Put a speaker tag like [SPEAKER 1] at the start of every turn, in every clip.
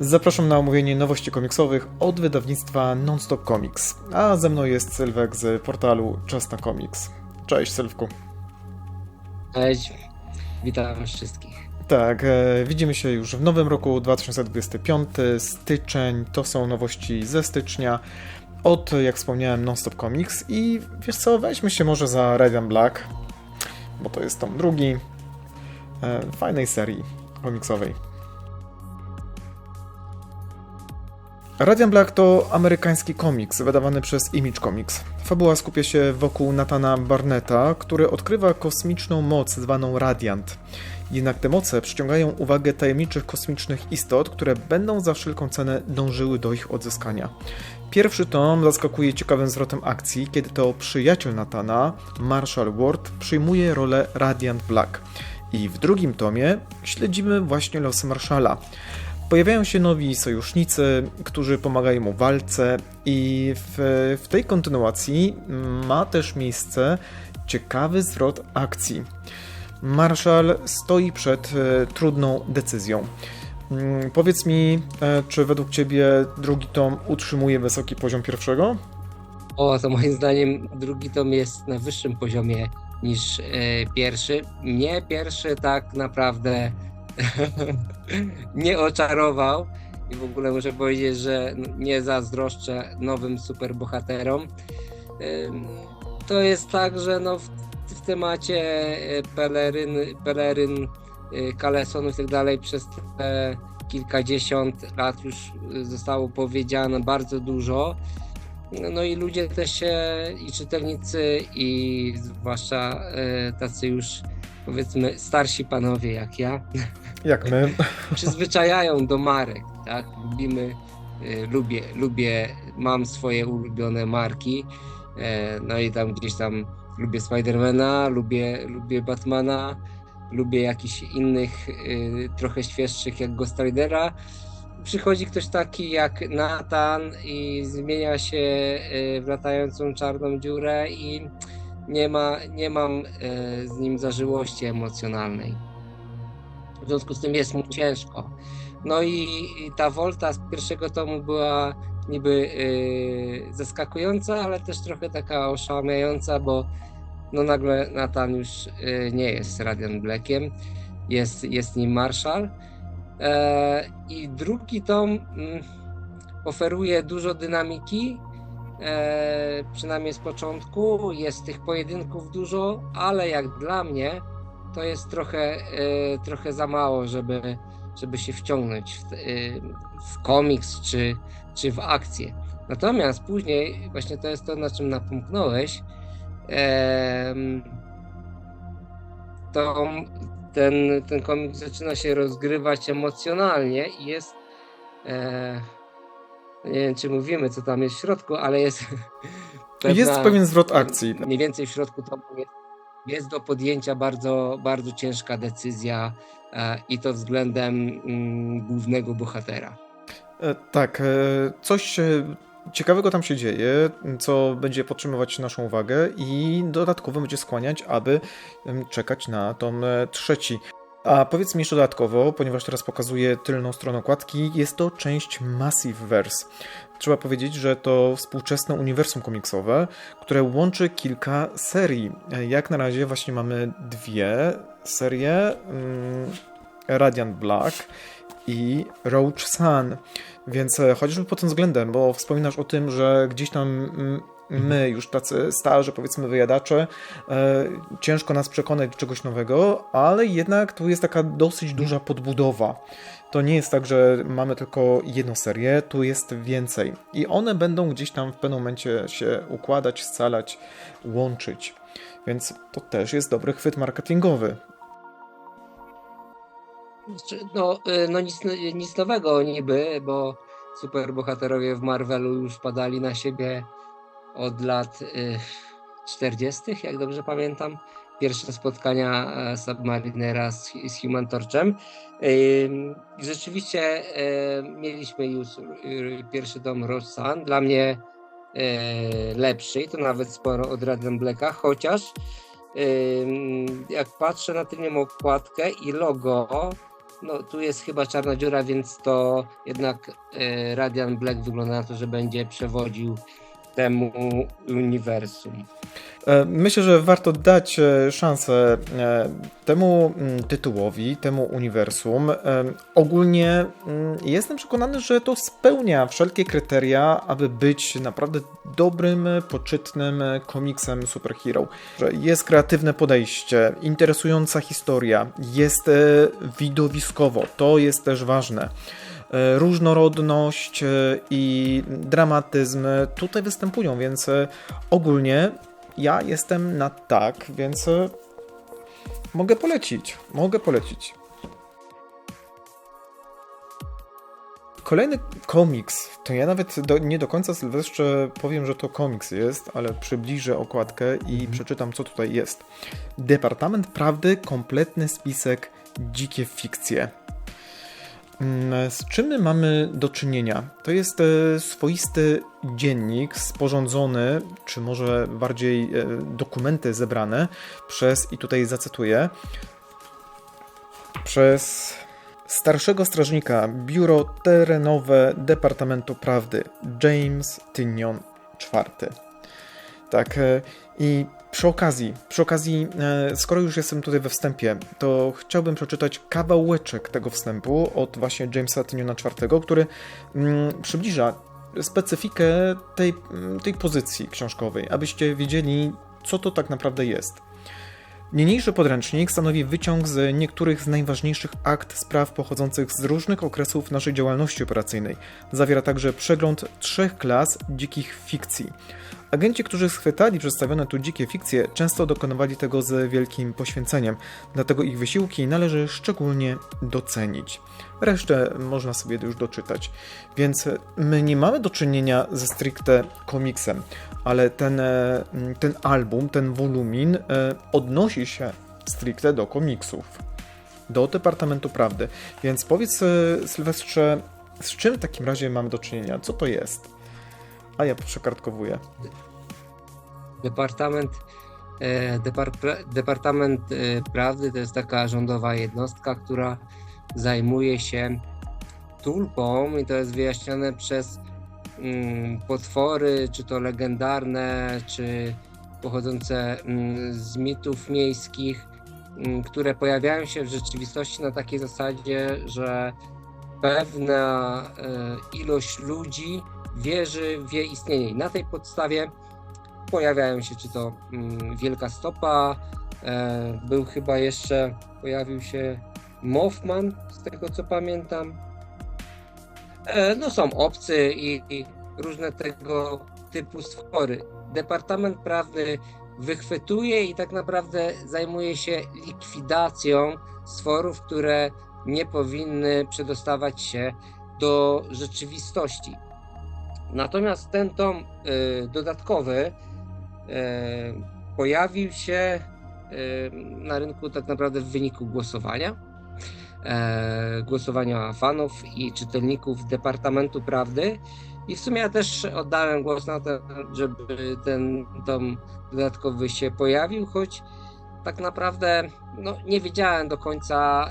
[SPEAKER 1] Zapraszam na omówienie nowości komiksowych od wydawnictwa Nonstop Comics. A ze mną jest Sylwek z portalu Czas na Comics. Cześć Sylwku.
[SPEAKER 2] Cześć, witam wszystkich.
[SPEAKER 1] Tak, e, widzimy się już w nowym roku 2025, styczeń, to są nowości ze stycznia od, jak wspomniałem, Nonstop Comics i wiesz co, weźmy się może za Radiant Black, bo to jest tom drugi e, fajnej serii komiksowej. Radiant Black to amerykański komiks wydawany przez Image Comics. Fabuła skupia się wokół Natana Barnetta, który odkrywa kosmiczną moc zwaną Radiant. Jednak te moce przyciągają uwagę tajemniczych kosmicznych istot, które będą za wszelką cenę dążyły do ich odzyskania. Pierwszy tom zaskakuje ciekawym zwrotem akcji, kiedy to przyjaciel Natana, Marshall Ward, przyjmuje rolę Radiant Black. I w drugim tomie śledzimy właśnie losy Marshalla. Pojawiają się nowi sojusznicy, którzy pomagają mu w walce, i w, w tej kontynuacji ma też miejsce ciekawy zwrot akcji. Marshall stoi przed e, trudną decyzją. Mm, Powiedz mi, e, czy według Ciebie drugi tom utrzymuje wysoki poziom pierwszego?
[SPEAKER 2] O, to moim zdaniem drugi tom jest na wyższym poziomie niż e, pierwszy. Mnie pierwszy tak naprawdę nie oczarował i w ogóle muszę powiedzieć, że nie zazdroszczę nowym superbohaterom. To jest tak, że no w, w temacie e, peleryn, peleryn e, kalesonów i tak dalej przez te kilkadziesiąt lat już zostało powiedziane bardzo dużo. No i ludzie też się, i czytelnicy, i zwłaszcza e, tacy już powiedzmy starsi panowie jak ja,
[SPEAKER 1] Jak my?
[SPEAKER 2] przyzwyczajają do marek, tak? Lubimy, e, lubię, lubię, mam swoje ulubione marki, e, no i tam gdzieś tam lubię Spidermana, lubię, lubię Batmana, lubię jakichś innych e, trochę świeższych jak Ghost Ridera. Przychodzi ktoś taki jak Nathan i zmienia się e, w latającą czarną dziurę i nie, ma, nie mam e, z nim zażyłości emocjonalnej. W związku z tym jest mu ciężko. No i, i ta Volta z pierwszego tomu była niby y, zaskakująca, ale też trochę taka oszałamiająca, bo no nagle Nathan już y, nie jest Radiant Blackiem, jest, jest nim Marshall. E, I drugi tom mm, oferuje dużo dynamiki, e, przynajmniej z początku. Jest tych pojedynków dużo, ale jak dla mnie to jest trochę, e, trochę za mało, żeby, żeby się wciągnąć w, e, w komiks czy, czy w akcję. Natomiast później, właśnie to jest to, na czym napomknąłeś, to ten, ten komiks zaczyna się rozgrywać emocjonalnie i jest. Nie wiem, czy mówimy, co tam jest w środku, ale jest.
[SPEAKER 1] Jest
[SPEAKER 2] pewna-
[SPEAKER 1] pewien zwrot akcji.
[SPEAKER 2] Mniej więcej w środku tomu jest, jest do podjęcia bardzo, bardzo ciężka decyzja e, i to względem mm, głównego bohatera.
[SPEAKER 1] E, Tak, e, coś ciekawego tam się dzieje, co będzie podtrzymywać naszą uwagę i dodatkowo będzie skłaniać, aby czekać na tom trzeci. A powiedz mi jeszcze dodatkowo, ponieważ teraz pokazuję tylną stronę okładki, jest to część Massiveverse. Trzeba powiedzieć, że to współczesne uniwersum komiksowe, które łączy kilka serii. Jak na razie właśnie mamy dwie serie, mm, Radiant Black i Roach Sun. Więc e, chociażby pod tym względem, bo wspominasz o tym, że gdzieś tam mm, my, już tacy starzy, powiedzmy wyjadacze, e, ciężko nas przekonać do czegoś nowego, ale jednak tu jest taka dosyć duża podbudowa. To nie jest tak, że mamy tylko jedną serię, tu jest więcej. I one będą gdzieś tam w pewnym momencie się układać, scalać, łączyć. Więc to też jest dobry chwyt marketingowy.
[SPEAKER 2] Znaczy, No, y, no nic, nic nowego niby, bo superbohaterowie w Marvelu już padali na siebie od lat y, 40., jak dobrze pamiętam. Pierwsze spotkania e, Submarinera z, z Human Torchem. Rzeczywiście e, mieliśmy już y, pierwszy dom Roach Sun. Dla mnie e, lepszy to nawet sporo od Radiant Blacka, chociaż jak patrzę na tylną okładkę i logo, no tu jest chyba czarna dziura, więc to jednak Radiant Black wygląda na to, że będzie przewodził temu uniwersum.
[SPEAKER 1] E, Myślę, że warto dać e, szansę e, temu mm, tytułowi, temu uniwersum. Ogólnie mm, jestem przekonany, że to spełnia wszelkie kryteria, aby być naprawdę dobrym, poczytnym komiksem superhero. Jest kreatywne podejście, interesująca historia, jest widowiskowo, to jest też ważne. E, Różnorodność e, i dramatyzm tutaj występują, więc e, ogólnie ja jestem na tak, więc mogę polecić. Mogę polecić. Kolejny komiks, to ja nawet do, nie do końca Sylwestrze powiem, że to komiks jest, ale przybliżę okładkę i przeczytam, co tutaj jest. Departament Prawdy, kompletny spisek, dzikie fikcje. Mm, Z czym my mamy do czynienia? To jest e, swoisty dziennik sporządzony, czy może bardziej e, dokumenty zebrane przez, i tutaj zacytuję, przez starszego strażnika Biuro Terenowe Departamentu Prawdy James Tynion IV. Tak, e, i przy okazji, przy okazji, e, skoro już jestem tutaj we wstępie, to chciałbym przeczytać kawałeczek tego wstępu od właśnie Jamesa Tyniona IV, który mm, przybliża specyfikę tej, mm, tej pozycji książkowej, abyście wiedzieli, co to tak naprawdę jest. Niniejszy podręcznik stanowi wyciąg z niektórych z najważniejszych akt spraw pochodzących z różnych okresów naszej działalności operacyjnej. Zawiera także przegląd trzech klas dzikich fikcji. Agenci, którzy schwytali przedstawione tu dzikie fikcje, często dokonywali tego z wielkim poświęceniem, dlatego ich wysiłki należy szczególnie docenić. Resztę można sobie już doczytać. Więc my nie mamy do czynienia ze stricte komiksem, ale ten, e, ten album, ten wolumin e, odnosi się stricte do komiksów, do Departamentu Prawdy. Więc powiedz, e, Sylwestrze, z czym w takim razie mamy do czynienia? Co to jest? A ja przekartkowuję.
[SPEAKER 2] Departament, e, Departament e, Prawdy to jest taka rządowa jednostka, która zajmuje się tulpą i to jest wyjaśnione przez mm, potwory, czy to legendarne, czy pochodzące mm, z mitów miejskich, mm, które pojawiają się w rzeczywistości na takiej zasadzie, że pewna e, ilość ludzi wierzy w jej istnienie. I na tej podstawie pojawiają się, czy to mm, Wielka Stopa, e, był chyba jeszcze, pojawił się Mothman, z tego co pamiętam. E, no są obcy i, i różne tego typu stwory. Departament Prawny wychwytuje i tak naprawdę zajmuje się likwidacją stworów, które nie powinny przedostawać się do rzeczywistości. Natomiast ten tom y, dodatkowy y, pojawił się y, na rynku tak naprawdę w wyniku głosowania. E, głosowania fanów i czytelników Departamentu Prawdy. I w sumie ja też oddałem głos na to, żeby ten tom dodatkowy się pojawił, choć tak naprawdę no, nie wiedziałem do końca,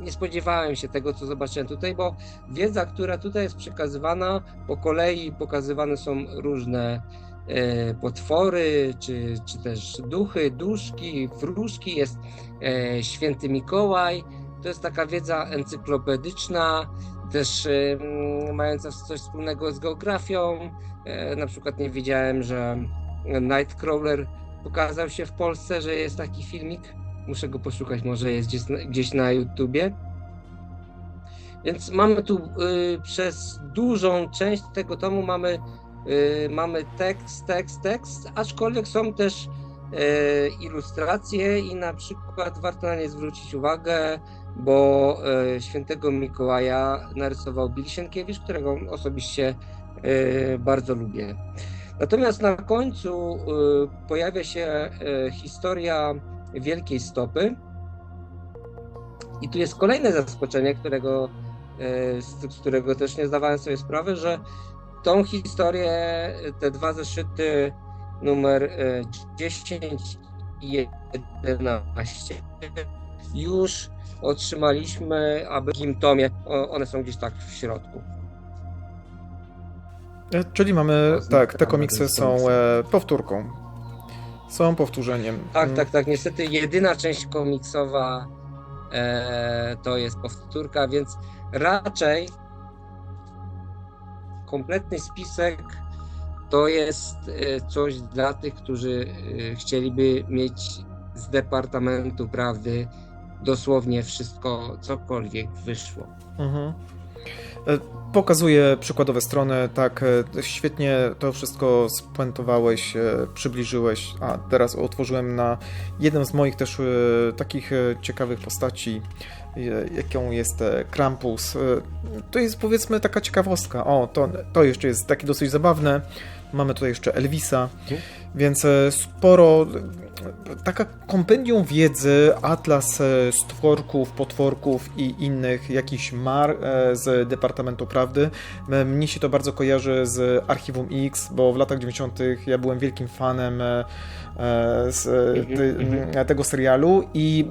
[SPEAKER 2] nie spodziewałem się tego, co zobaczyłem tutaj, bo wiedza, która tutaj jest przekazywana, po kolei pokazywane są różne e, potwory, czy, czy też duchy, duszki, wróżki, jest e, święty Mikołaj. To jest taka wiedza encyklopedyczna, też e, mająca coś wspólnego z geografią. Na przykład nie wiedziałem, że Nightcrawler pokazał się w Polsce, że jest taki filmik. Muszę go poszukać, może jest gdzieś, gdzieś na YouTubie. Więc mamy tu y, przez dużą część tego tomu mamy, y, mamy tekst, tekst, tekst, aczkolwiek są też y, ilustracje i na przykład warto na nie zwrócić uwagę, bo y, świętego Mikołaja narysował Bill Sienkiewicz, którego osobiście y, bardzo lubię. Natomiast na końcu y, pojawia się historia Wielkiej Stopy. I tu jest kolejne zaskoczenie, którego, y, z, którego też nie zdawałem sobie sprawy, że tą historię, te dwa zeszyty numer y, 10 i 11 już otrzymaliśmy, aby w drugim tomie, one są gdzieś tak w środku.
[SPEAKER 1] E, Czyli mamy, tak, te komiksy są e, powtórką. Są powtórzeniem.
[SPEAKER 2] Tak,
[SPEAKER 1] Mm,
[SPEAKER 2] tak, tak. Niestety jedyna część komiksowa e, to jest powtórka, więc raczej kompletny spisek to jest e, coś dla tych, którzy e, chcieliby mieć z Departamentu Prawdy dosłownie wszystko, cokolwiek wyszło.
[SPEAKER 1] Mhm. E, Pokazuję przykładowe strony, tak, e, świetnie to wszystko spuentowałeś, e, przybliżyłeś, a teraz otworzyłem na jedną z moich też takich ciekawych postaci, jaką jest Krampus. To jest powiedzmy taka ciekawostka, o, to, to jeszcze jest takie dosyć zabawne, mamy tutaj jeszcze Elvisa,
[SPEAKER 2] Mhm.
[SPEAKER 1] więc sporo, taka kompendium wiedzy, atlas e, stworków, potworków i innych jakichś mar e, z Departamentu Prawdy. Mnie się to bardzo kojarzy z Archiwum X, bo w latach 90. ja byłem wielkim fanem e, z,
[SPEAKER 2] Mhm,
[SPEAKER 1] ty,
[SPEAKER 2] mhm.
[SPEAKER 1] tego serialu i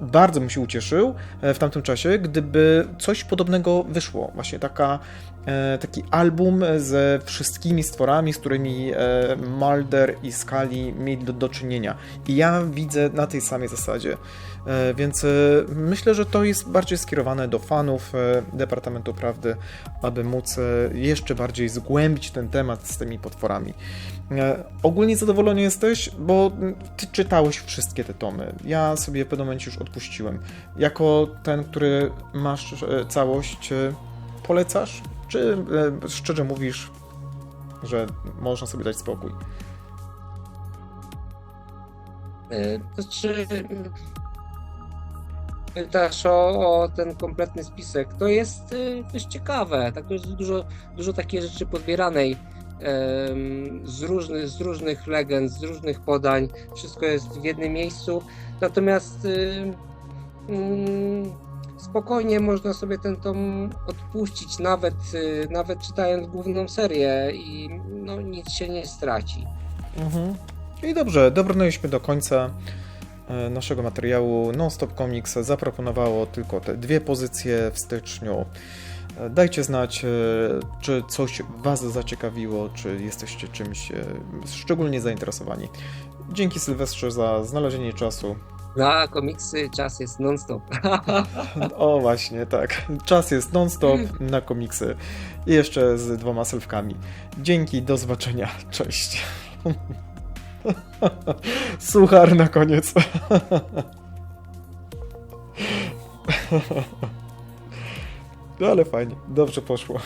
[SPEAKER 1] bardzo bym się ucieszył w tamtym czasie, gdyby coś podobnego wyszło. Właśnie taka taki album ze wszystkimi stworami, z którymi e, Mulder i Scully mieli do, do czynienia. I ja widzę na tej samej zasadzie. E, Więc e, myślę, że to jest bardziej skierowane do fanów e, Departamentu Prawdy, aby móc e, jeszcze bardziej zgłębić ten temat z tymi potworami. E, Ogólnie zadowolony jesteś, bo ty czytałeś wszystkie te tomy. Ja sobie w pewnym momencie już odpuściłem. Jako ten, który masz e, całość, e, polecasz? Czy e, szczerze mówisz, że można sobie dać spokój?
[SPEAKER 2] E, To czy pytasz o, o ten kompletny spisek? To jest e, dość ciekawe. Tak, jest dużo, dużo takiej rzeczy podbieranej z, różnych, z różnych legend, z różnych podań. Wszystko jest w jednym miejscu. Natomiast mm, spokojnie można sobie ten tom odpuścić, nawet, y, nawet czytając główną serię i no, nic się nie straci.
[SPEAKER 1] Mhm. I dobrze, dobrnęliśmy do końca e, naszego materiału. Non-Stop Comics zaproponowało tylko te dwie pozycje w styczniu. E, Dajcie znać, e, czy coś Was zaciekawiło, czy jesteście czymś szczególnie zainteresowani. Dzięki Sylwestrze za znalezienie czasu.
[SPEAKER 2] Na komiksy czas jest non-stop.
[SPEAKER 1] O właśnie, tak. Czas jest non-stop na komiksy. I jeszcze z dwoma selfkami. Dzięki, do zobaczenia. Cześć. Suchar na koniec. No ale fajnie, dobrze poszło.